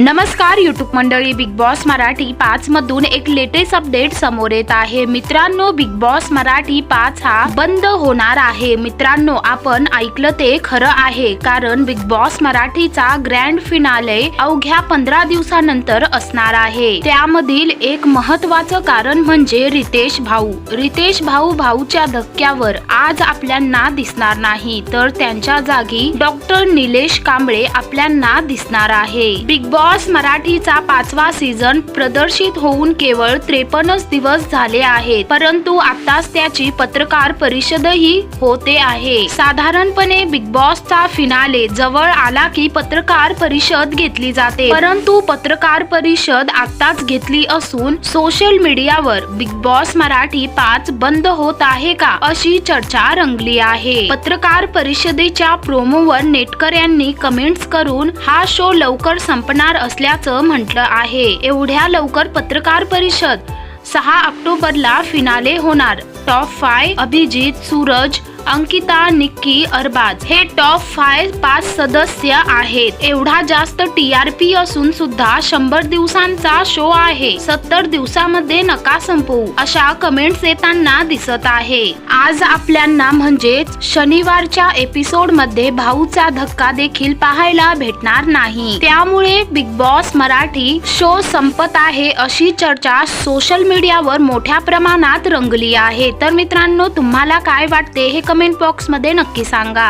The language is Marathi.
नमस्कार युट्यूब मंडळी. बिग बॉस मराठी पाच मधून एक लेटेस्ट अपडेट समोर येत आहे. मित्रांनो बिग बॉस मराठी पाच हा बंद होणार आहे. मित्रांनो आपण ऐकलं ते खरं आहे. कारण बिग बॉस मराठीचा ग्रँड फिनाले अवघ्या पंधरा दिवसानंतर असणार आहे. त्यामधील एक महत्वाचं कारण म्हणजे रितेश भाऊ. रितेश भाऊ भाऊच्या धक्क्यावर आज आपल्यांना दिसणार नाही. तर त्यांच्या जागी डॉक्टर निलेश कांबळे आपल्यांना दिसणार आहे. बिग बॉस मराठीचा पाचवा सीझन प्रदर्शित होऊन केवळ त्रेपन्नच दिवस झाले आहेत. परंतु आताच त्याची पत्रकार परिषदही होते आहे. साधारणपणे बिग बॉसचा फिनाले जवळ आला की पत्रकार परिषद घेतली जाते. परंतु पत्रकार परिषद आताच घेतली असून सोशल मीडियावर बिग बॉस मराठी पाच बंद होत आहे का अशी चर्चा रंगली आहे. पत्रकार परिषदेच्या प्रोमोवर नेटकऱ्यांनी कमेंट्स करून हा शो लवकर संपणार असल्याचं म्हटलं आहे. एवढ्या लवकर पत्रकार परिषद. सहा ऑक्टोबरला फिनाले होणार. टॉप फाय अभिजित सूरज अंकिता निक्की अरबाज हे टॉप फाय पाच सदस्य आहेत. एवढा जास्त टी आर पी असून सुद्धा शंभर दिवसांचा शो आहे. सत्तर दिवसामध्ये नका संपवू अशा कमेंट्स येताना दिसत आहे. आज आपल्यांना म्हणजेच शनिवारच्या एपिसोडमध्ये भाऊचा धक्का देखील पाहायला भेटणार नाही. त्यामुळे बिग बॉस मराठी शो संपत आहे अशी चर्चा सोशल मीडियावर मोठ्या प्रमाणात रंगली आहे. तर मित्रांनो तुम्हाला काय वाटते हे कमेंट कमेंट बॉक्समध्ये नक्की सांगा.